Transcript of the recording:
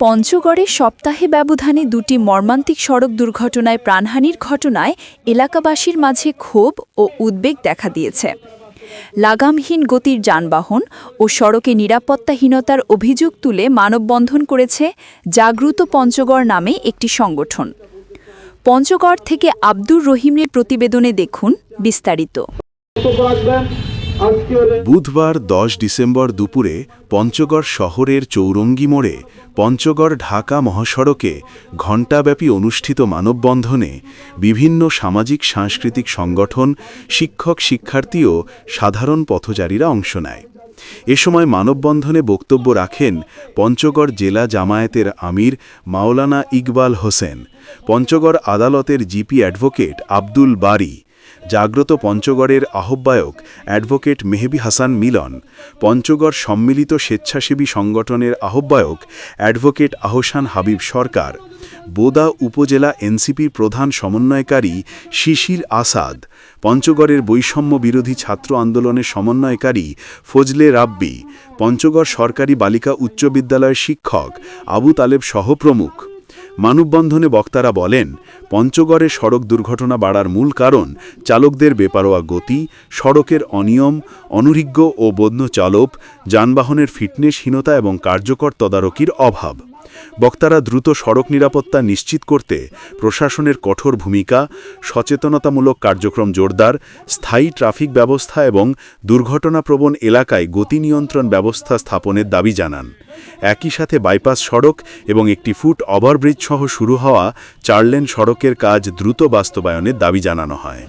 পঞ্চগড়ে সপ্তাহে ব্যবধানে দুটি মর্মান্তিক সড়ক দুর্ঘটনায় প্রাণহানির ঘটনায় এলাকাবাসীর মাঝে ক্ষোভ ও উদ্বেগ দেখা দিয়েছে। লাগামহীন গতির যানবাহন ও সড়কে নিরাপত্তাহীনতার অভিযোগ তুলে মানববন্ধন করেছে জাগ্রত পঞ্চগড় নামে একটি সংগঠন। পঞ্চগড় থেকে আব্দুর রহিমের প্রতিবেদনে দেখুন বিস্তারিত। বুধবার দশ ডিসেম্বর দুপুরে পঞ্চগড় শহরের চৌরঙ্গি মোড়ে পঞ্চগড় ঢাকা মহাসড়কে ঘণ্টাব্যাপী অনুষ্ঠিত মানববন্ধনে বিভিন্ন সামাজিক সাংস্কৃতিক সংগঠন, শিক্ষক, শিক্ষার্থী ও সাধারণ পথচারীরা অংশ নেয়। এ সময় মানববন্ধনে বক্তব্য রাখেন পঞ্চগড় জেলা জামায়াতের আমির মাওলানা ইকবাল হোসেন, পঞ্চগড় আদালতের জিপি অ্যাডভোকেট আব্দুল বারি জাগ্রত পঞ্চগড়ের আহ্বায়ক অ্যাডভোকেট মেহেবি হাসান মিলন, পঞ্চগড় সম্মিলিত স্বেচ্ছাসেবী সংগঠনের আহ্বায়ক অ্যাডভোকেট আহসান হাবিব সরকার, বোদা উপজেলা এনসিপির প্রধান সমন্বয়কারী শিশির আসাদ, পঞ্চগড়ের বৈষম্য বিরোধী ছাত্র আন্দোলনের সমন্বয়কারী ফজলে রাব্বি, পঞ্চগড় সরকারি বালিকা উচ্চ বিদ্যালয়ের শিক্ষক আবু তালেব সহ প্রমুখ। মানববন্ধনে বক্তারা বলেন, পঞ্চগড়ে সড়ক দুর্ঘটনা বাড়ার মূল কারণ চালকদের বেপারোয়া গতি, সড়কের অনিয়ম অনুরিজ্ঞ ও বন্য চালক, যানবাহনের ফিটনেসহীনতা এবং কার্যকর তদারকির অভাব। বক্তারা দ্রুত সড়ক নিরাপত্তা নিশ্চিত করতে প্রশাসনের কঠোর ভূমিকা, সচেতনতামূলক কার্যক্রম জোরদার, স্থায়ী ট্রাফিক ব্যবস্থা এবং দুর্ঘটনাপ্রবণ এলাকায় গতি নিয়ন্ত্রণ ব্যবস্থা স্থাপনের দাবি জানান। একই সাথে বাইপাস সড়ক এবং একটি ফুট ওভারব্রিজ সহ শুরু হওয়া চারলেন সড়কের কাজ দ্রুত বাস্তবায়নের দাবি জানানো হয়।